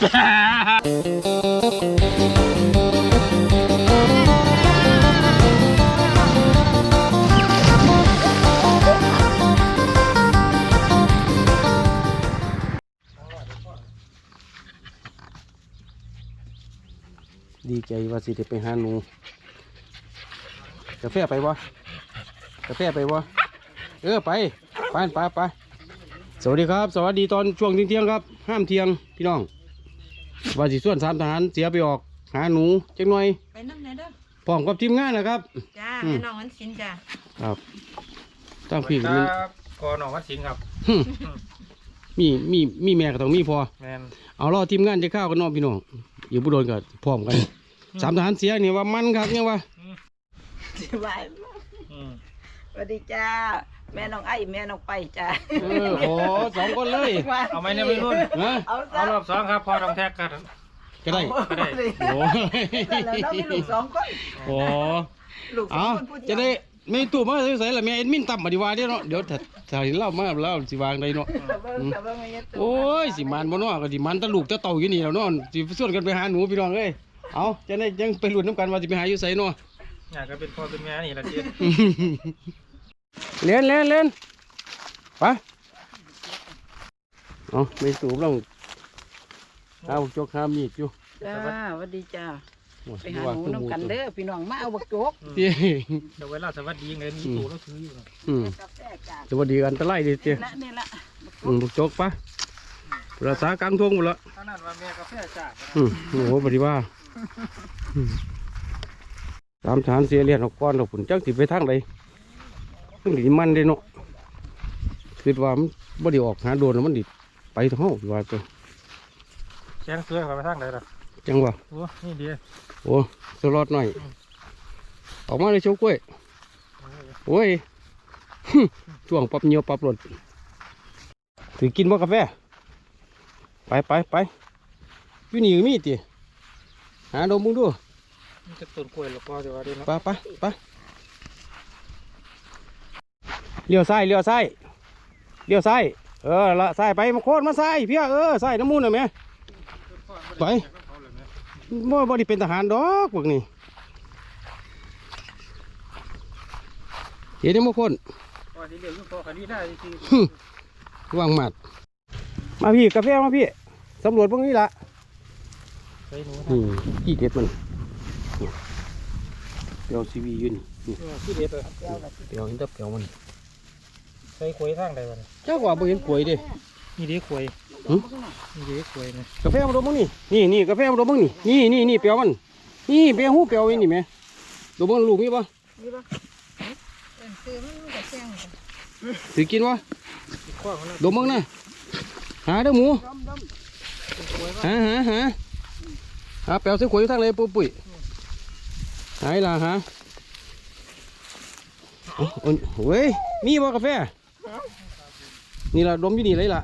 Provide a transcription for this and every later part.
ดีใจว่าสิได้ไปหาหนูกาแฟไปวะกาแฟไปวะเออไปไปไปไปสวัสดีครับ สวัสดีตอนช่วงเที่ยงครับ ห้ามเที่ยงพี่น้อง ว่าสิส่วนสามทหารเสียไปออก หาหนูจังหน่อยไปนั่งไหนเด้อพร้อมกับทีมงานนะครับ จ้าอืม แม่น้องมันสินจ้าครับตั้งพี่คก็รัมีบกอหนองวัดสิงห์ครับ หึมีมีมีแม่ก็ต้องมีพอ แมน เอาล่อทีมงานจะเข้าวกันเนอกพี่น้องอยู่บุโดนกับพร้อมกันสามทหารเสียนี่ว่ามันครับเนี่ยว่า สบายอืม สวัสดีจ้า แม่น้องไอ้แม่น้องไปจ้า เออโอ้สองคนเลยเอาไหมเนี่ยไม่รุ่นนะเอาเอาซะรอบสองครับพอต้องแท็กกันก็ได้ก็ได้โอ้แล้วเรามีลูกสองคนโหลูกสอเอางคนพูดจะได้ไม่ตู้มาใส่ละแม่เอ็ดมินต่ำมาดีว่าเด้เนาะเดี๋ยวถ้าถ้าเห็นเล่ามาเล่าสิวางได้เนาะ แต่เบิ่งแต่เบิ่งไม่ยัดตัวโอ้ยสิมันบ่เนาะก็สิมันตะลูกตะเต่าอยู่นี่แล้วเนาะสิส่วนกันไปหาหนูพี่น้องเอ้ยเอาจะได้ยังไปลุ้นน้ำกันว่าสิไปหาอยู่ไสเนาะ อยากก็เป็นพ่อเป็นแม่นี่ละทีเล่นเล่นเล่นไปเอาไม่สูบลองเอาจกหามีดอยู่จ้าสวัสดีจ้าโอ้ยไปหาหนูน้ำกันเด้อพี่น้องมาเอาบักโจกเตี้ยเดี๋ยวเวลาสวัสดีเงินมีตู้แล้วซื้ออยู่นะอืมกาแฟจ้าสวัสดีอันตรายดิเตี้ยนี่ละนี่ละอืมบุกจกปะรักษากลางทงหมดละถ้านั่นว่าแม่กาแฟจ้าอืมโอ้โหปฏิว่า อืมตามฐานเสียเรียนออกก้อนเราผุนจักสิไปทางใดต้องดีมันเด้เนาะคิดว่ามันบ่ได้ออกหาโดนแล้วมันดิไปทางเฮาว่าตัวแข้งเสื้อไปทางไหนล่ะจังว่าโอ้นี่ดีโอ้สลอดหน่อย ออกมาเลยโชว์กล้วยโอ้ยช่วงปรับเหนียวปรับหลดถือกินบ่กาแฟ ไปไปไปอยู่นี่ก็มีติหาดมมึงดู มันจะต้นกล้วยแล้วก็จะว่าดีเนาะไปไปไปเลี้ยวซ้ายเลี้ยวซ้ายเลี้ยวซ้ายเออละซ้ายไปมาโคตรมาซ้ายเพี้ยเออซ้ายน้ำมูนหน่อยไหมไปบ่บ่ได้เป็นทหารดอกพวกนี้เห็นได้มาคนว่าดีเรื่องพ่อคันนี้ได้จริงวางหมัด มาพี่กาแฟมาพี่สำรวจพวกนี้ละใส่หนูนี่ขี้เด็ดมันนี่ เปียวซีวีอยู่นี่นี่ที่เด็ดเลยเปียวเห็นแต่เปียวมันใส่กล้วยทางใดวะเจ้าว่าบ่เห็นกล้วยเด้นี่เด็กกล้วยหึนี่เด็กกล้วยนะกาแฟมาดมมึงนี่นี่นี่กาแฟมาดมมึงนี่นี่นี่นี่เปียวมัน นี่เปียวหูเปียวไว้นี่แหม่ดมมึงลูกมีปะซื้อมันก็แจ้งสิกินวะข้อของเราดมมึงนะหาเด้อหมูดมดมหาหาหาหาแปลวเส้นขวยอยู่ทางไหนปุ้ยปุ้ย หายละฮะเอาเอาเว้ยมีบ่กาแฟนี่ละดมอยู่นี่เลยล่ะ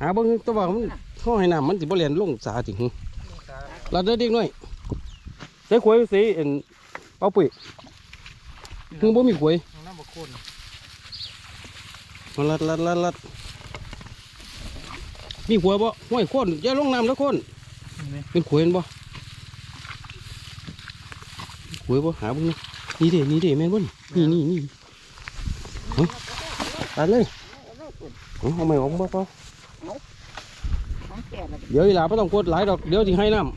หาเบิ่งแตัวามันเข้อให้น้ำมันสิบ่เลียนลงสาจริงลาดเด้อเด็กหน่อยใส่ขวยสิเอ็นเป้าปุ้ยถึงบ่มีขวยน้ำบกโคนมาลัดลัดลัดลัดมีขวยบ่ห้วยโคนอย่าลงน้ำแล้วโคนนี่เป็นขวยเห็นบ่ข วยบ่หาบุ้งนี่เด้นี่เด้แม่นบ่นี่นี่นี่นี่เอาตัดเลยเอาไม่ออกบ่เปล่าของแก่ละเดี๋ยวอีหลาไม่ต้องกดหลายดอกเดี๋ยวสิให้น้นก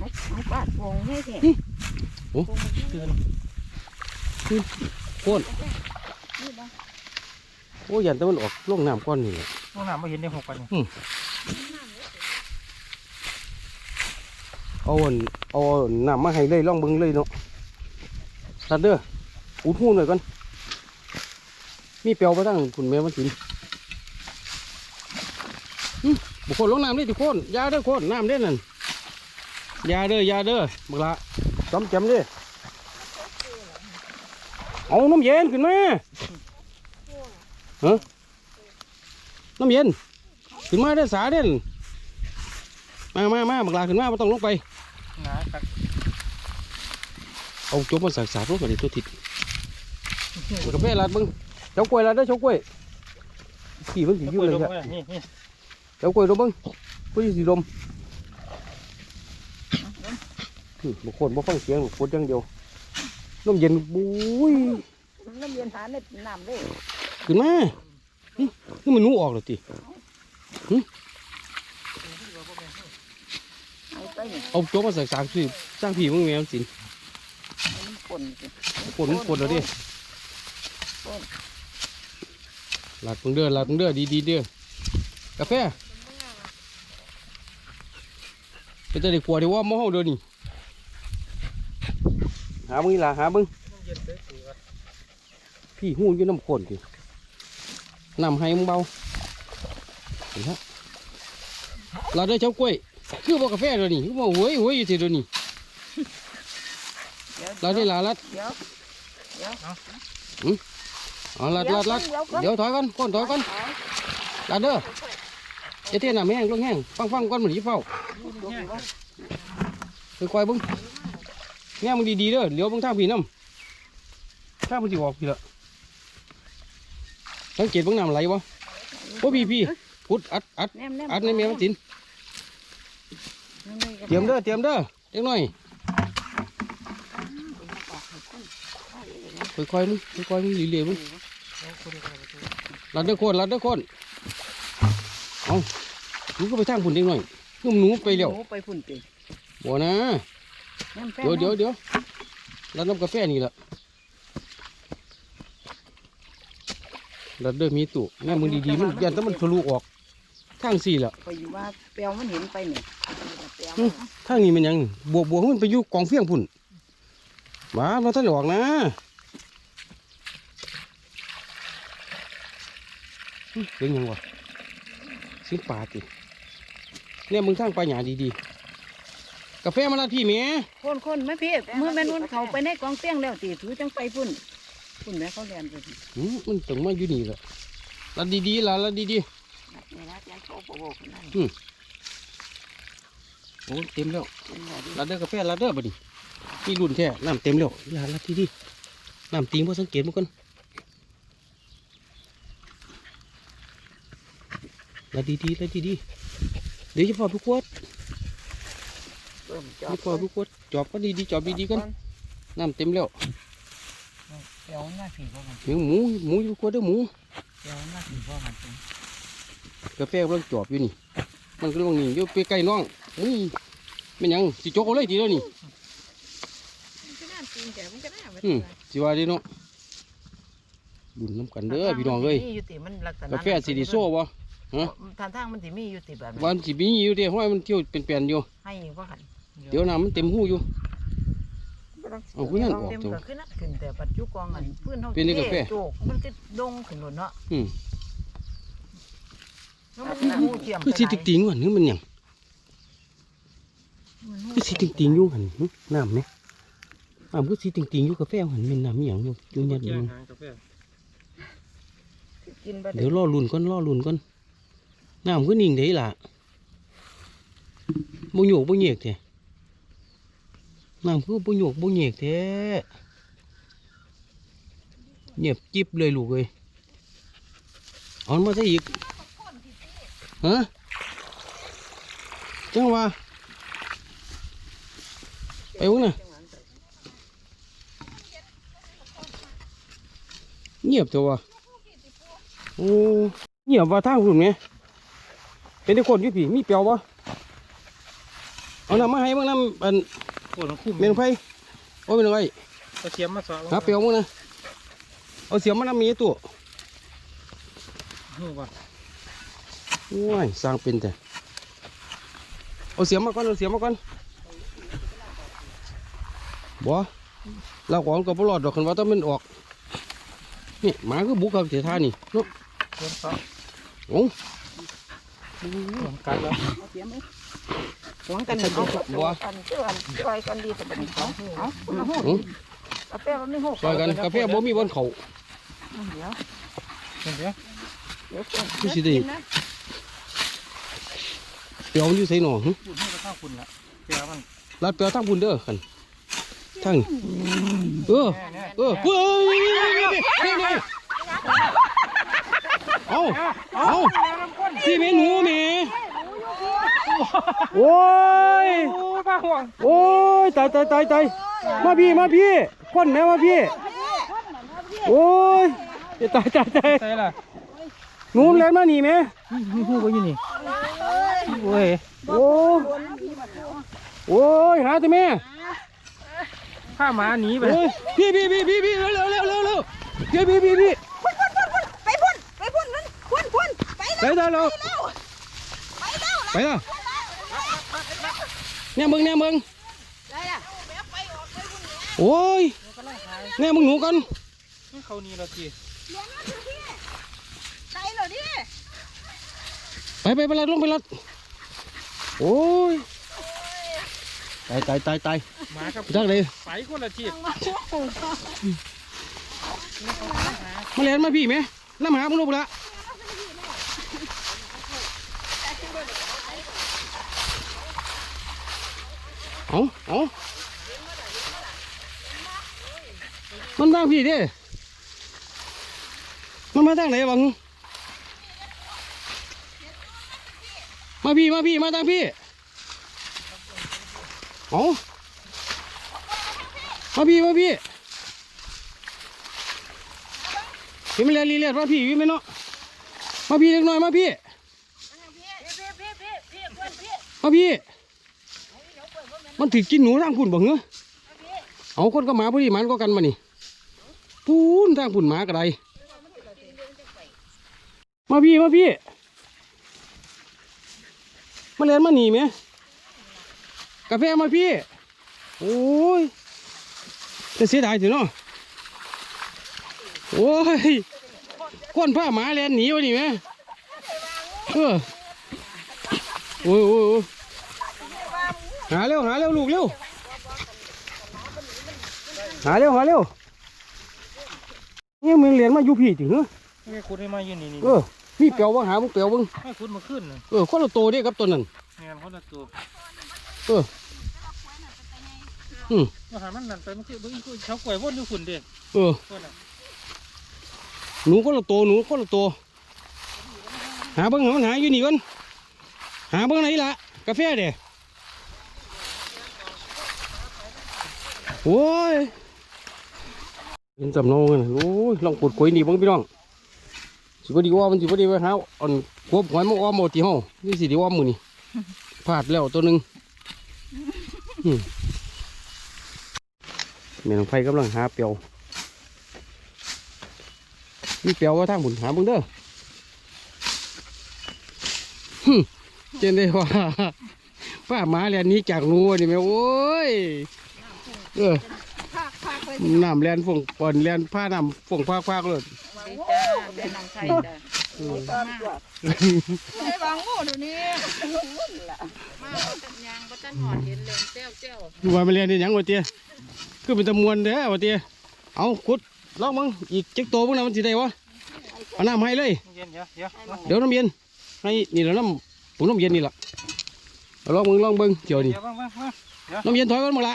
นกบาดวงให้แท้ตื่นำโคนโอ้ยันแต่มันออกลงน้ำก้อนนี่ละห้องน้ำไม่เห็นได้หกปัน เอาอันเอาน้ำมาให้เลยลองเบิ่งเลยเนาะตัดเด้ออุดหูหน่อยก่อนมีเปียวมาตั้งคุณแม่มันสินบุคคลลงน้ำนี่ติโคนยาเด้อคนน้ำเด้อนั่นยาเด้อยาเด้อบักละจำจำเด้อเอาน้ำเย็นขึ้นมาเฮ้น้ำเย็น ขึ้นมาเด้อสาเด้อมามามาบักละขึ้นมาไม่ต้องลงไป หนากัดเอาจบมาสักสารูปกันดิตัวทิศกาแฟลาดมึงเจ้ากล้วยลาดได้อเจ้ากล้วยขี่มึงขี่อยู่เลยคครัรันี่นี่เจ้ากล้วยดูมึงผู้สีดมนี่บางคนบ่ฟังเสียงกดอย่างเดียวน้ำเย็นบุ้ยน้ำเย็นหาในน้ำเลยขึ้นมาหึคือมันหนูออกแล้วติ เอา ไปนี่เอาโจ๊กมาใส่สางพี่สร้างพี่มึงแมวสินมันป่นสิปวดมันปวดแล้วดิหลัดมึงเด้อหลัดมึงเด้อดีดีๆเด้อกาแฟเป็นแต่เด็กกลัวเดี๋ยวว่าหม้อเฮาเด้อนี่หามึงนี่ล่ะหามึงเย็นเลยสิวะพี่หูอยู่น้ำข้นพี่น้ำให้มึงเบาเห็นฮะเราได้เช้ากล้วย คือบอกกาแฟเดี๋ยวนี้คือบอกหวยหวยอยู่ที่เดี๋ยวนี้เดี๋ยวเราได้ลาลัดเดี๋ยวเดี๋ยวอ๋อลัดลัดลัดเดี๋ยวถอยก่อนก้นถอยก่อนลัดเด้อจะเทียนน้ำแห้งลงแห้งฟังฟังก่อนมันยี่เฝ้าค่อยๆเบึ้งแง่มึงดีๆเด้อเลี้ยวเบึ้งทางพี่น้ำทางมันสิออกพี่ละสังเกตเบึ้งน้ำไหลบ่โอ้พี่พี่พุดอัดอัดแนมแนมอัดในแมวจิน เตรียมเด้อเตรียมเด้อเล็กน้อยค่อยๆมึงค่อยๆมึงเรื่อยๆมึงลัดเด้อโคนลัดเด้อโคนเอามึงก็ไปทางพุ่นเล็กน้อยนุ่มหนูไปแล้วหนูไปพุ่นติบ่นะแนมแป้งเดี๋ยวเดี๋ยวเดี๋ยวลัดน้ำกาแฟนี่ละลัดเด้อมีตู้แม่มึงดีๆมันยันแต่มันทะลุออก ทางสี่ละไปอยู่ว่าเปียวมันเห็นไปเนี่ยเปียวอืมทางนี้มันหยังนี่บวกบวกให้มันไปอยู่กองเฟี้ยงพุ่นมามาท่านได้ออกนะอืมเป็นหยังวะสิป่าติเนี่ยมึงทางไปหยาดีๆ กาแฟมาลาดพี่เมียคนคนไม่พี่มือแม่นวนเขาไปในกองเตี้ยงแล้วติถือจังไปพุ่นพุ่นแม่เขาเรียนไปสิอืมมันต้องมาอยู่นี่แหละลาดดีๆล่ะลาดดี นี่นะยายโคโบกนั่นๆโอ้เต็มแล้วเป็นไงดิลาดเด้อกาแฟลาดเด้อบัดนี้นี่รุ่นแท้น้ำเต็มแล้วลาดลาดดีๆน้ำติงพอสังเกตมันก่อนลาดดีๆลาดดีๆเดี๋ยวจะพอทุกขวดเริ่มจอทุดกขวดทุกขวดจอบก็ดีๆจอบดีๆก่อนน้ำเต็มแล้วเปียวหน้าผีพ่อมันหมูหมูหมูอยู่ขวดเด้อหมูเปียวหน้าผีพ่อมัน กาแฟกำลังจอบอยู่นี่ มันกำลังนี่อยู่ไปใกล้น้องอุ้ยเป็นหยังสิโจกเอาเลยทีแล้วนี่ก็น่าจริงแต่มันก็น่าอืมสิว่าเดีเนาะดุนน้ำกันเด้อพี่น้องเอ้ยมีอยู่ติมันลักษณะกาแฟสิริโซ่บ่ทางทางมันสิมีอยู่ติแบบนั้นวันสิมีอยู่เด้ห้อยมันเที่ยวเป็นแปลนอยู่ให้ว่าหันเดี๋ยวน้ำมันเต็มหูอยู่เอาขึ้นนั่นออกเต็มเถอะก็ขึ้นนั่นขึ้นแต่ปัจจุบันอันพื้นเท่าเป็นนี่กาแฟโจกมันก็ดงขึ้นหมดเนาะอืม แล้วมันมีหูเทียม คือสิติงติงๆว่ะนึกมันหยังคือสิติงติงๆอยู่หันหึน้ำไหมน้ำคือสิติงติงๆอยู่กาแฟหันเป็นน้ำอหย่างอยู่อยู่ยัดอยู่แก้หางกาแฟกินไปเดี๋ยวรอลุ่นก่อนรอลุ่นก่อนน้ำก็นิ่งได้ล่ะบ่โยกบ่เหยกแท้น้ำคือบ่โยกบ่เหยกแท้เงียบจิบเลยลูกเอ้ยเอามาใส่อีก ฮะจังว่าไปวงน่ะเงียบตัววะโอ้เงียบว่าทางหุ่นไงเป็นได้คนอยู่พี่มีเปียวบ่เอาน้ำมาให้บ้างน้ำอันโอ้ทั้งคู่เมนไฟโอ้ยเป็นไงกระเทียมมาสอหาเปียวมั้งนะเอาเสียมมาน้ำมีตัวหู ว่าโอ้ยสร้างเป็นแต่เอาเสียมมาก่อนเอาเสียมมาก่อนบ่เราของก็บ่รอดดอกคันว่าต้องมันออกนี่หมาคือบุกกับเสียท่านี่เนาะเทียมสอโอ้ผมกัดแล้วเอาเสียไหมหวังกันเอาบ่กันเชื่อกันซอยกันดีแต่เป็นเขาเอาเอาหูอืมกาแฟมันไม่หูซอยกันกาแฟบ่มีบนเขาเดี๋ยวเห็นเดี๋ยวเดี๋ยวก่อนคือสิได้กินนะเปียวมันอยู่ไสหนอหึพูดให้กระทั่งคุณละเปียมันลาดเปียวทั้งพุ่นเด้อคันทั้งนี่เออแน่แน่เออเฮ้ยนี่นี่เอาเอาพี่เมหนูเมโอ้ยโอ้ป้าห่วงโอ้ยตายตายตายตายมาพี่มาพี่คนแม่มาพี่โอ้ยจะตายตายตายใช่ล่ะหนูแลนมาหนีไหมมีหูก็อยู่นี่ โอ้ยโอ้โอ้ยหาแต่แม่ผ้าหมาหนีไปโอ้ยพี่พี่พี่พี่พี่เร็วเร็วเร็วเร็วเร็วพี่พี่พี่พี่ไปพุ่นไปพุ่นนั่นพุ่นพุ่นไปไปได้แล้วไปแล้วไปแล้วเนี่ยมึงเนี่ยมึงได้อะแม่ไปออกไปพุ่นโอ้ยเนี่ยมึงหนูกันเขานี่เราทีเลี้ยงนั่นคือพี่ใจเหรอดิไปไปไปลัดลงไปลัด โอ้ยตายตายตายตายหมากับจักเลยไปคนละทีมาเรียนมาพี่ไหมน้ำหามึงรู้ปะละเอาเอามันทางพี่เด้มันมาทางไหนบัง มาพี่มาพี่มาทางพี่เอามาพี่มาพี่พี่ไมันเรียนรีเลียดมาพี่พี่ไม่เนาะมาพี่เล็กน้อยมาพี่มาพี่มันถือกินหนูทางพุ่นบ่เหรอเอาคนก็หมาพอดีมันก็กันมานี่ปูนทางพุ่นหมากระไดมาพี่มาพี่ มาเรียนมาหนีไหมกาแฟมาพี่ โอ้ยจะเสียดายถึงเนาะโอ้ยคนผ้าหมาเรียนหนีวะนี่ไหมเออโอ้ยโอ้ยโอ้ยหาเร็วหาเร็วลูกเร็วหาเร็วหาเร็วเนี่ยมึงเรียนมาอยู่พี่ถึงเหรอไม่คุณได้มาอยู่นี่นี่เออ มีเปียวบ้างหามึงเปียวบ้างให้คุณมาขึ้นน่ะเออคนละโตเด้ครับตัวนั้นงานเขาละตัวเอออืมมาหามันนั่นไปมันคือมันคือเขากล้วยวนอยู่ฝุ่นเด็กเออคนน่ะหนูคนละโตหนูคนละโตหาเบิ้งหามันหาอยู่นี่ก่อนหาเบิ้งไหนล่ะกาแฟเด้โอ้ยเป็นจำนองกันโอ้ยลองปวดกล้วยนี่เบ้างพี่น้อง สิบดีว่ามันสิบดีว่าหาอ่อนควบหอยมาอ้อมหมดที่ห้องนี่สิดีว่ามือนี่พลาดแล้วตัวหนึ่งอืมแม่น้องไฟกำลังหาเปียวมีเปียวว่าทางบุญหาเบิ่งเด้อหึเจนได้ว่าป้าหมาแลนหนี้จากหนูนี่แม่โอ้ยเออภาคภาคไปน้ำแลนฝงปอนแลนผ้าน้ำฝงผ้าคว้ากเลยดีจ้า แม่น้องไทยจ้าไอ้บางงูเดี๋ยวนี้มาตันยางบ่ตันหอดเห็นเลยเจ้าเจ้าดูว่ามันเรียนได้หยังวะเตี้ยคือเป็นตะมวนแท้วะเตี้ยเอาขุดลองมึงอีกเจ็กโตพวกนั้นมันสิได้วะเอาน้ำให้เลย เย็นเดี๋ยวเดี๋ยวมาเดี๋ยวน้ำเย็นให้นี่แหละน้ำผมน้ำเย็นนี่แหละเอาลองมึงลองเบิ้งเดี๋ยวนี่ เดี๋ยวมามามาน้ำเย็นถอยกันหมดละ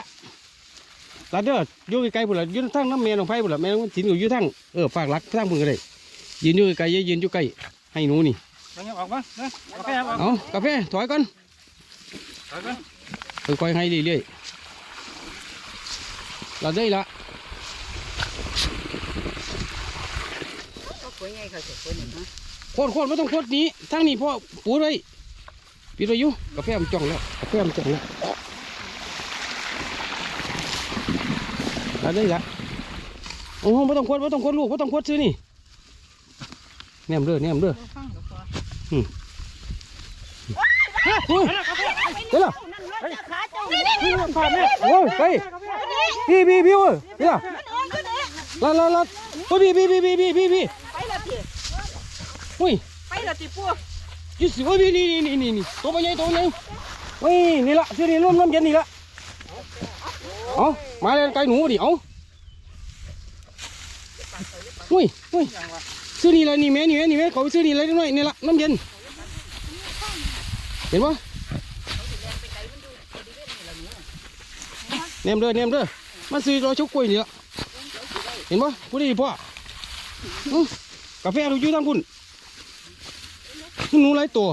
ลาเด้ออยู่ไกลๆพุ่นละยืนทั้งน้ำเมียน้องไผ่พุ่นละแม่น้องถินอยู่อยู่ทั้งเออฝากรักทั้งพุ่นก็ได้ ยืนอยู่ไกลๆอย่ายืนอยู่ใกล้ให้หนูนี่เอาเงี้ยออกมาเนาะโอเคครับเอากาแฟถอยก่อนเอาไปค่อยๆให้เรื่อยๆเราได้ละก็ป่วยไงเขาจะป่วยหนึ่งฮะโคตรโคตรไม่ต้องโคตรนี้ทั้งนี้พ่อปูดไว้ปิดไว้อยู่กาแฟมันจ่องแล้วกาแฟมันจ่องแล้วเราได้ละโอ้โหไม่ต้องโคตรไม่ต้องโคตรลูกไม่ต้องโคตรซื้อนี่ แนมเด้อแนมเด้อฟังหรือเปล่าเฮ้ยเดี๋ยวล่ะขาเจ้าผ่านเนี่ยโอ้ยไปพี่พี่พี่เว้ยเดี๋ยวล่ะลัดลัดลัดตัวพี่พี่พี่พี่พี่พี่พี่ไปละทีอุ้ยไปละทีปูยี่สิบพี่นี่นี่นี่นี่นี่ตัวใหญ่ตัวใหญ่เฮ้ยนี่ละซื้อนี่ร่วมน้ำเย็นนี่ละเอามาเล่นไก่หนูดิเอาอุ้ยอุ้ย ซื้อนี่ละนี่แม่นี่แม่นี่แม่เขาไปซื้อนี่เลยนิดหน่อยนี่ละน้ำเย็น เห็นปะเนมเด้อเนมเด้อมาซื้อรอชุกกล้วยนี่ละเห็นปะผู้ดีพ่อกาแฟดูยู่ทางคุณหนูไรตัว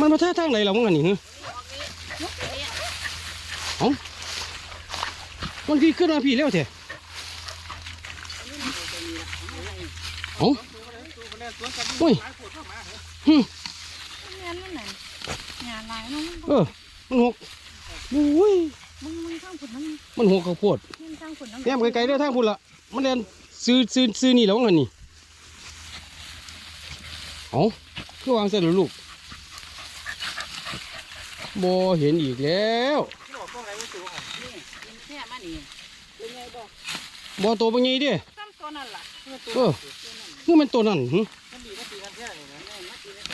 มันมาท่าทางไหนเราเมึงอันนี้ฮะอ้ามันพี่ขึ้นมาพี่แล้วเถอะ อ้าโอ้ยหึแม่นนั่นน่ะหยาหลายเนาะเออมันหกโอ้ยมึงมึงทางผุนมันมันหกข้าวโพดมึงทางผุนน้ำแยมไกลๆเด้อทางพุ่นละมันเรียนซื้อซื้อซื้อนี่แล้วงั้นนี่เอ้าคือวางเสร็จแล้วลูกบ่เห็นอีกแล้วที่บอกพวกอะไรไม่ถูกอะนี่มันแค่มานี่เป็นไงบ่บ่โตเป็นไงเด้ซ้ำตัวนั่นล่ะเออ คือมันตัวนั่นหึมันดีมันดีกันแค่นี้นะแม่มาตีแล้ว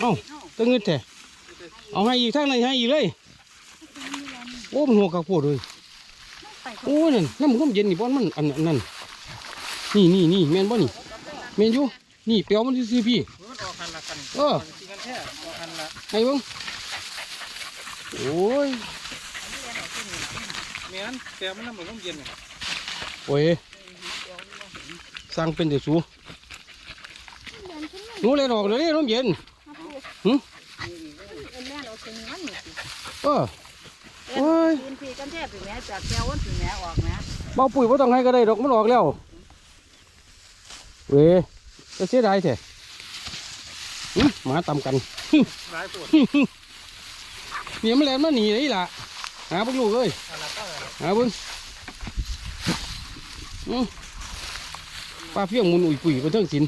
เอ้าตะเงิดแท้เอาให้อีกทางไหนให้อีกเลย โอ้มันหัวกระโพดเลยไปโอ้นั่นน้ำมันก็เย็นนี่บ่มันอันอันนั้นนี่นี่นี่แม่นบ่นี่แม่นอยู่นี่เปียวมันซื้อๆพี่มันออกคันละกันเออดีกันแค่ออกคันละให้เบิ่งโอ้ยเมียนแต่มันน้ำมันต้องเย็นโอ้ย สร้างเป็นเดี๋ยวสูหนูเลยดอกเลยน้ำเย็นเอ็นแม่เราถึงมันนี่สิเออโอ้ยกินพี่กันแท้ถึงแม้จากแก้ววันถึงแม้ออกนะเบาปุ๋ยบ่ต้องให้ก็ได้ดอกมันออกแล้วเว้ยจะเสียดายแท้หึหมาตำกันหลายปวดเนี่ยมันแลนมาหนีเลยล่ะหาพวกลูกเอ้ยอะไรก็อะไรหาเบิ่งอืมปลาเพียงมุนอุ่ยปุ๋ยไปเทั้งสิน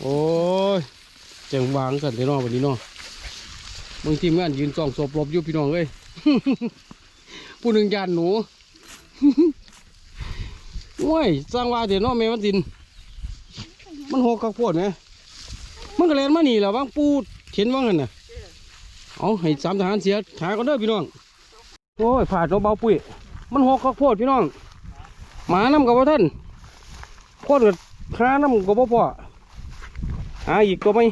โอ้ยเจังวางกันเลยน้อวันนี้เน้องบางทีมงานยืนส่องศพหลบอยู่พี่น้องเอ้ยผู้หนึ่งยานหนูโอ้ยสร้างว่าเดี๋ยวน้อแม่มันสิน มันหกข้าวโพดไหมมันก็แลนมาหนีแล้วบางปูเข็นว่างันน่ะเอาให้สามทหารเสียหากันเด้อพี่น้องโอ้ยผ่าดเราเบาปุ๋ยมันหกข้าวโพดพี่น้องหมาน้ำกับว่าท่าน คตรหาน้ำกับว่าพ่อหาอีกก็ไม่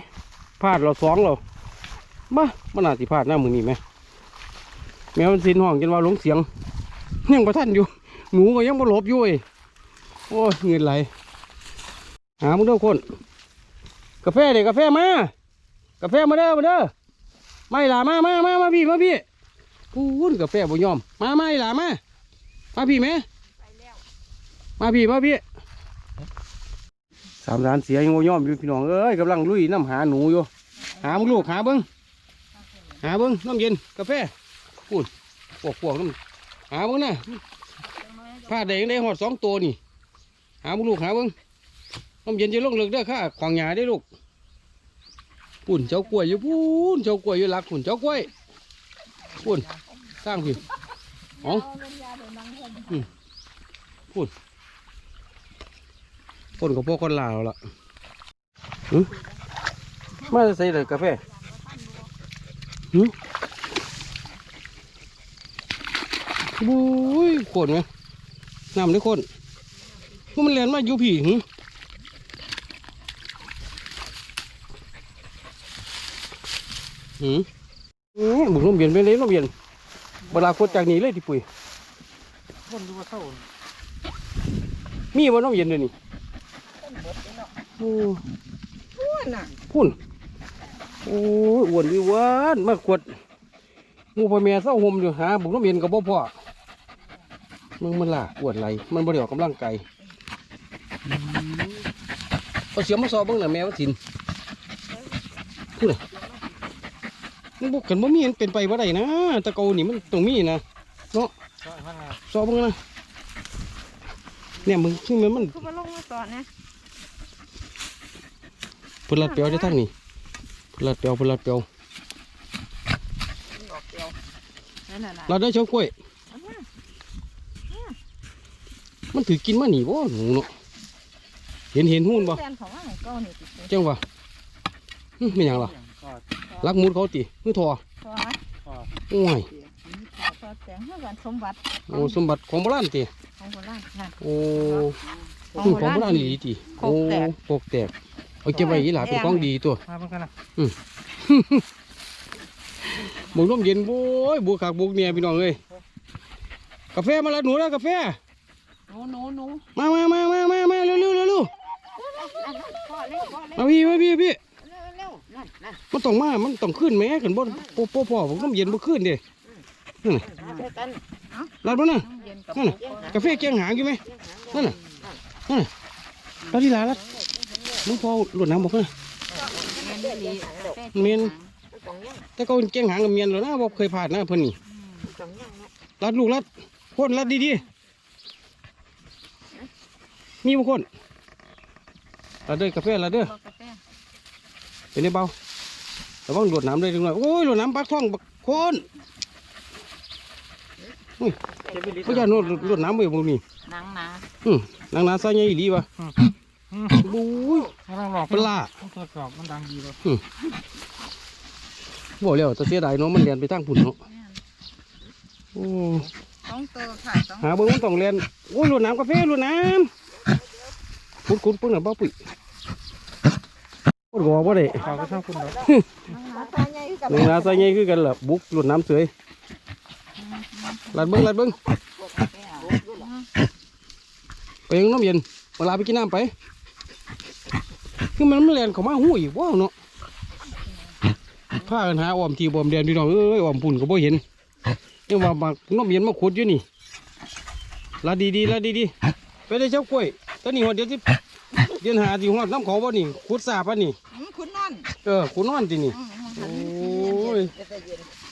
พลาดเราสองเราบ้ามันอาจสิพลาดหน้ามือนี่ไหมแมวมันสินห้องจนว่าหลงเสียงยังประท่านอยู่ หนูก็ยังบ่หลบอยู่เว้ยโอ้ยเงินไหลหามึงเด้อคน กาแฟเด็กกาแฟมากาแฟมาเด้อมาเด้อไม่ล่ะมามามามาพี่มาพี่พูนกาแฟบ่ยอม มาไม่ล่ะมามาพี่ไหมมาพี่มาพี่ สามร้านเสียยังบ่ยอมอยู่พี่น้องเอ้ยกำลังลุยน้ำหาหนูอยู่หามึงลูกหาเบิ้งหาเบิ้งน้ำเย็นกาแฟพูนพวกพวกน้ำหาเบิ้งนะผ้าแดงได้หอดสองตัวนี่ หามึงลูกหาเบิ้งน้ำเย็นจะลงเลิกเด้อค่ะขวางหยาได้ลูกปุ่นเจ้ากล้วยอยู่ปุ่นเจ้ากล้วยอยู่หลักปุ่นเจ้ากล้วยปุ่นสร้างพี่อ๋อปุ่น ปุ่นกับพวกคนลาวละหึมาจะใส่เลยกาแฟหึบุ้ยขนไหมน้ำได้คนพวกมันเรียนมาอยู่พี่หึหืมอืมบุกลมเย็นไปเลยลมเย็นเวลาโคตรจากนี้เลยที่ปุ๋ยคนดูว่าเข้ามีว่าน้ำเย็นเลยนี่โอ้พูนน่ะพุ่นโอ้ยอ้วนวิวานมาขวดหมูพ่อแม่เศร้าห่มอยู่หาบุกน้ำเย็นกับบ่พ่อมึงมันล่ะอ้วนไรมันบริออกกำลังกายอืมเอาเสียมมาสอบเบ้างหน่ะแม่ว่าสินพูดเลยมันบุกกันบ่มีมันเป็นไปบ่ได้นะตะเกานี่มันต้องมีนะก็ข้างหน้าสอบเบ้างนะเนี่ยมึงซึ่งมันมันคือมาลงมาสอนนะ พลัดเปียวได้ทั้งนี้พลัดเปียวพลัดเปียวนั่นน่ะล่ะเราได้เช้ากล้วย มันถือกินมาหนีบ่หนูเนาะเห็นเห็นหุ้นบ่แฟนเขาว่าให้เก้านี่ติดเจ้าบ่หึไม่หยังล่ะก็รักมุดเขาติมือทอขอก็โอ้ยขอแต่งให้กันสมบัติโอ้สมบัติของโบราณติของโบราณนั่นโอ้ของอืมโบของราณโบราณนี่ดีติโคโอ้กแตกโคกแตก เอาเก็บไว้อีหล่ะเป็นของดีตัวมาเหมือนกันนะบุกลมเย็นโว้ยบุกขากบุกเนี่ยพี่น้องเอ้ยกาแฟมาละหนูแล้วกาแฟ หนูหนูหนูมามามามามามาเร็วเร็วเร็วเร็วพ่อเร็วพ่อเร็วมาพี่มาพี่พี่เร็วเร็วนั่นมันต้องมา มันต้องขึ้นแม่กันบ่โป๊ะโป๊ะพ่อผมน้ำเย็นบ่ขึ้นเด้นั่นน่ะรัดบ่น่ะเย็นกับนั่นน่ะ กาแฟแกงหางอยู่ไหมนั่นน่ะนั่นน่ะรัดที่ลารัด มึงพอหลุดน้ำบอกนะเมียนแต่ก็แกงหางกับเมียนแล้วนะบ่เคยผ่านนะเพิ่นนี่รัดลูกรัดคนรัดดีๆมีบ่คนรัดเด้อกาแฟรัดเด้อกาแฟเป็นไงเบาระวังหลวดน้ำเลยจังเลยโอ้ยหลวดน้ำปักท้องบักโคนเจ็บไปดิเขาจะนวดหลวดน้ำไปบ่มีหนังหนาอืมนางนาซาใหญ่ดีวะ บู๊ยให้ลองหลอกปลาต้องทดสอบมันดังดีป่ะบอกแล้วแต่เสียดายเนาะมันเรียนไปทางผุนเนาะโอ้สองตัวค่ะสองหาเบิ่งมันต้องเรียนโอ้ยหลวดน้ำกาแฟหลวดน้ำคุณคุณเพิ่งน่ะบ้าปุ๋ยโคตรกว่าบ่ได้ฝากก็ช่างคุณแล้วตาใหญ่กับนางนาซาใหญ่คือกันล่ะบุกหลวดน้ำเสยลัดเบิ่งลัดเบิ่งไปยังน้ำเย็นเวลาไปกินน้ำไป คือมันมันเรียนเขามาหูอีกว้าวเนาะพากันหาอ้อมทีบอมแดนพี่น้องเอ้ยอ้อมพุ่นก็บ่เห็นนี่ว่ามาน้ำเย็นมาขุดอยู่นี่ลาดีดีๆลาดีดีๆไปได้เจ้ากล้วยตอนนี้หัวเดียวที่เดือนหาที่หัวน้ำเขาบ่นี่ขุดสาปะนี่อืมคุณนอนเออขุดนอนที่นี่อืมโอ้ย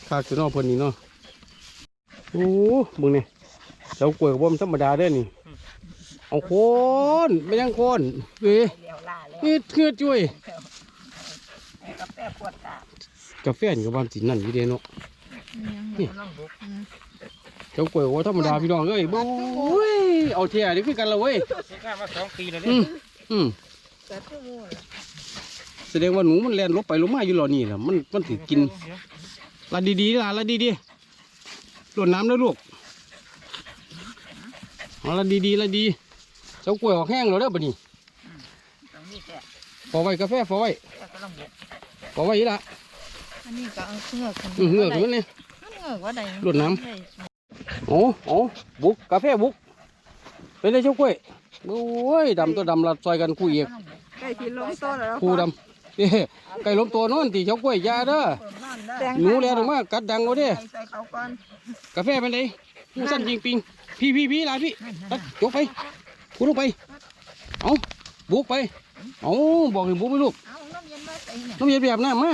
ขากสุดนอกเพิ่นนี่เนาะโอ้มึงนี่เจ้ากล้วยก็บ่มันธรรมดาเด้อนี่ เอาโคนไม่ยังโคนเว้ยเลี้ยวล่าแล้วนี่คือจุ้ยกาแฟปวดตากาแฟนี่ก็บ้านสินั่นอยู่เด้เนาะนี่เจ้ากล้วยว่าธรรมดาพี่น้องเอ้ยบ่โอ้ยเอาเทียนี่คือกันละเว้ยซื้อกล้ามาสองปีแล้วอืเนี่ยมอืมแต่ตัวงูล่ะแสดงว่าหนูมันแล่นลบไปลบมาอยู่หรอนี่ล่ะมันมันสิกินละดีๆล่ะละดีๆหล่นน้ำแล้วลูกเอาละดีๆละดี เจ้ากล้วยออกแห้งแล้วเด้อบัดนี้ตรงนี้แกพอไว้กาแฟพอไว้แกก็ต้องบุกพอไว้อีละอันนี้ก็เอาเงือกขึ้นอือเหือกมันเนี่ยเงือกว่าใดหลุดน้ำโอ้โอ้บุกกาแฟบุกเป็นไงเจ้ากล้วยโอ้ยดำตัวดำลัดซอยกันคู่เอกใกล้ที่ลงโตแล้วคู่ดำเอ้ไก่ล้มตัวนอนตีเจ้ากล้วยอยาเด้อแตงหนูแล้วออกมากัดดังเอาเด้ใส่เขาก่อนกาแฟเป็นไงผู้สั้นจริงปิงพี่พี่พี่ลายพี่ตัดยกไป คุณลงไป เอาบุกไป เอาบอกให้บุกไปลูกเอาน้ำเย็นมาใส่เนี่ยน้ำเย็นแบบน้ำมา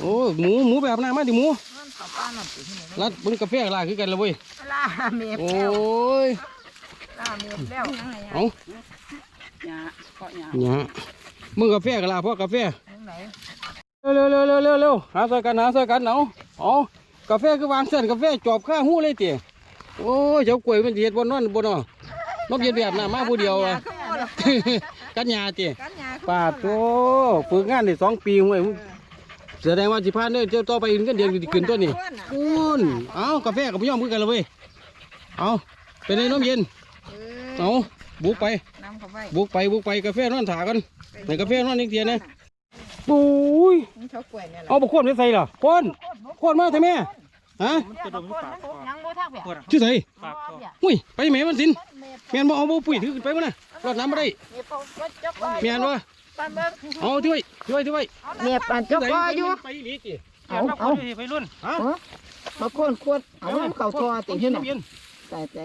โอ้หมูหมูแบบน้ำมาดิหมูน้ำข้าวปลาน้ำปุ๋ยที่ไหนรัดบนกาแฟลายคือกันเลยเว้ยลาเมียบโอ้แล้วยลาเมียบแล้วเอาหยาเกาะหยาเนี่ยมึงกาแฟกันละพ่อกาแฟ ตรงไหนเร็วเร็วเร็วเร็วเร็วหาใส่กันหาใส่กันเอาเอากาแฟคือวางเส้นกาแฟจอบข้าหูเลยเตี๋ยโอ้ยเจ้ากล้วยมันสิเฮ็ดบนนั่นบนน่ะ นกเย็นแบบน่ะมาผู้เดียวอะขึ้นมาแล้วกันยาเตี๋ยกันยาปาดโตฝึกงานได้สองปีเว้ยแสดงว่าสิพานเด้อเจ้าต่อไปอื่นกันเดือนสิขึ้นตัวนี่คุณเอากาแฟกับพี่ยอมคือกันเลยเว้ยเอาเป็นไงน้ำเย็นเอเอาบุกไป น้ำเข้าไปบุกไปบุกไปกาแฟนอนถากันในกาแฟนอนอีกเทียนะปุ้ยนี่เขากล้วยเนี่ยแหละเอาบุกคนไปใส่เหรอคนคนมาทำไมฮะจะดมปากคอยังบ่ทักเปียปวดชื่อใส่ปากคอหุ้ยไปแม่มันสิน แม่นบ่เอาบ่ปุ๋ยถือขึ้นไปบ่น่ะรดน้ำบ่ได้มีปวดจกก็แม่นบ่ปานเบิ่งเอาถ้วยถ้วยถ้วยเมียปานจกก็อยู่ไปอีหลีติเอาเอาไปรุ่นฮะมาโคนขวดเอาน้ำเข้าท่อติขึ้นน่ะเย็นตายใจ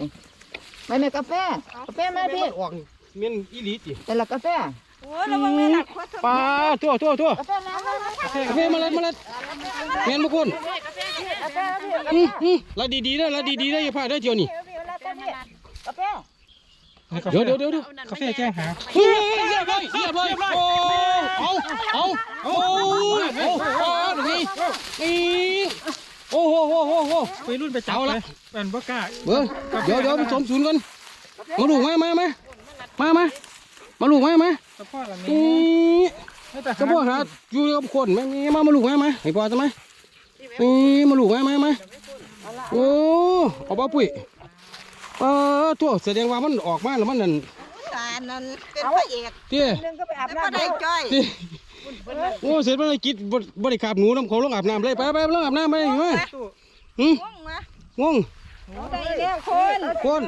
ไปแม่กาแฟกาแฟแม่พี่ออกเมียนอีหลีติแต่ละกาแฟโอ้ยระวังแม่หนักขวดเถอะปลาทั่วทั่วทั่วกาแฟน้ำเลยกาแฟมาลัดมาลัดแม่นบ่คนกาแฟกาแฟอืมอืมละดีๆเด้อละดีๆเด้ออย่าพลาดเด้อเจียวนี่กาแฟ เดี๋ยวเดี๋ยวเดี๋ยวเดี๋ยวกาแฟแจ้งหาเฮ้ยเรียบร้อยเรียบร้อยโอ้เอาเอาโอ้ยโอ้โหนี่นี่โอ้โหโอ้โหโอ้โหไปรุ่นไปจับเลยเป็นบ่กล้าเบิ้งเดี๋ยวเดี๋ยวผสมศูนย์กันมาลูกมามามามามามาลูกมามาสะพ่อกันนี่นี่แต่จะพ่อหาอยู่กับคนมามีมามาลูกมามาให้พ่อทำไมนี่มาลูกมามามาโอ้เอาป้าปุ้ย เออตัวแสดงว่ามันออกมาแล้วมันนั่นตานั่นเป็นพระเอกเตี้ยนึงก็ไปอาบเป็นพระน้ำได้จ้อยเตี้ยโอ้เสร็จมันเลยกินบ่บ่ได้ขาบหนูน้ำเขาลงอาบน้ำเลยไปไปลงอาบน้ำไปอยู่ไหมหืมง่วงมางงได้แล้วคนคน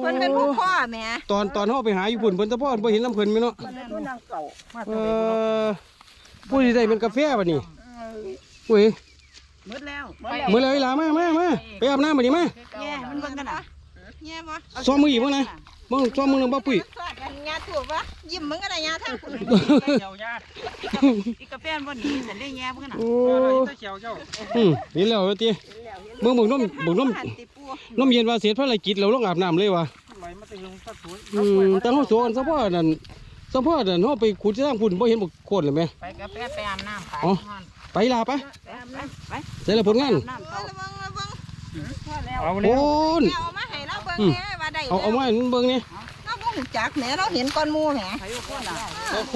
เพิ่นเป็นผู้พ่อแม่ตอนตอนเขาไปหาอยู่ปุ่นเพิ่นแตะพ่อเพิ่นบ่เห็นลำเพิ่นไหมเนาะตู้นางเก่ามาเอตัวไหนอผู้ที่ได้เป็นกาแฟป่ะนี่อุ้ยหมดแล้วมือเลยลามามามาไปอาบน้ำมาดิมาแย่มันเบิ่งกันน่ะ แง่บ่ซ้อมมืออีกบ้างนะบ้างซ้อมมือหนึ่งบ้าปุ้ยสวัสดียาถูกปะยิ้มมึงก็ได้ยาทางคุณเขียวญาติอีกาแฟมันบ่หนีแต่เลี้ยงแย่เบิ่งกันน่ะโอ้เขียวเจ้าอืมเห็นแล้วตีเบิ่งเบิ่งนมเบิ่งนมหันติปูนมเย็นว่าเสร็จภารกิจเราลงอาบน้ำเลยวะไหลมาแต่ยังตัดสวยอืมแต่เขาสวนสะพ่อนั่นสะพ่อนั่นเขาไปขุดที่ทางพุ่นบ่เห็นบ่โคตรเลยไหมไปกาแฟไปอาบน้ำไปอ๋อไปลาไปไปอาบน้ำไปเสร็จแล้วผลงาน อาบน้ำเขาระวังระวังพอแล้วเอาโอ้แล้วนเอามาให้เราเบิ่งแหน่ว่าได้เอาเอามาให้มันเบิ่งนี่เราบ่ฮู้จักแหมเราเห็นก้อนหมูแหมไปอยู่คนน่ะโ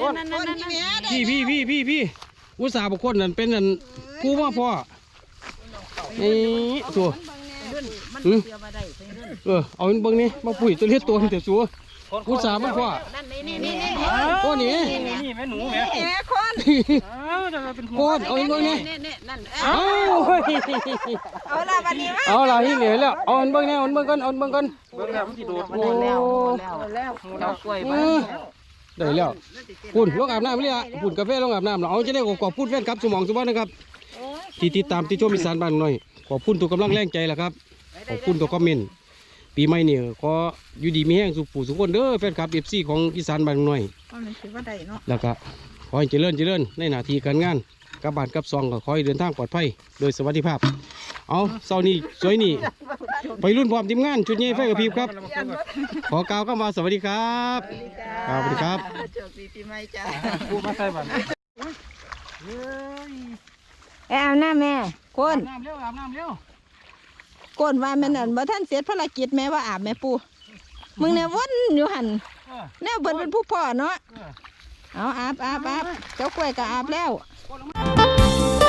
อ้นั่นก้อนนั่นที่นั่นแหม่ได้พี่พี่พี่พี่พี่อุตส่าห์บุคคลนั่นเป็นนั่นผู้ว่าพ่อนี่ตัวรุ่นมันเสียมาได้ไปรุ่นเออเอามันเบิ่งนี่มาปุ๋ยตัวเล็กตัวมันแต่สัว อุตส่าห์มาพ่อนั่นนี่นี่นี่นี่โอ้นี่นี่แม่หนูแม่แหมคนอ้าวจะเป็นหัโควตรเอามันเบิ่งนี่นี่นี่นั่นเอเอาเอาล่ะบัดนี้มาเอาล่ะที่เหลือแล้วเอามันเบิ่งนี่เอามันเบิ่งก่อนเอามันเบิ่งก่อนเบิ่งแล้วมันสิโดดมันได้แล้วแล้วแล้วเรากล้วยเอมาอได้แล้วพุ่นลงอาบน้ำเลยอะพุ่นกาแฟลงอาบน้ำแล้วเอาจะได้ขอบคุณแฟนครับสมองสมบัตินะครับที่ติดตามที่ชมอีสานบ้านหน่อยขอบคุณทุกกำลังแรงใจแหละครับขอบคุณทุกคอมเมนต์ ปีใหม่นี่ขออยู่ดีมีแห้งสุขผู้สุขคนเด้อแฟนคลับเอฟซีของอีสานบ้านหน่อยมันสิว่าได้เนาะแล้วก็ขอให้เจริญเจริญในหน้าที่การงานกลับบ้านกลับซองก็ขอให้เดินทางปลอดภัยโดยสวัสดิภาพ เอาเสาร์นี้สวยนี่ไปรุ่นพร้อมทีมงานชุดใหญ่ไฟกับพริบครับ ขอกล่าวคำว่าสวัสดีครับครับสวัสดีครับโชคดีปีใหม่จ้ากูมาใส่บัตรเอ้อาบน้ำแม่คนน้ำเร็วอาบน้ำเร็ว กนว่าแม่นอั่นบ่ทันเสร็จภารกิจแม่ว่าอาบแม่ปูมึงเนี่ยวนอยู่หั่นเออแนวเบิ่นเป็นผู้พ่อเนาะเออเอาอาบอาบอาบเจ้ากล้วยก็อาบแล้วเ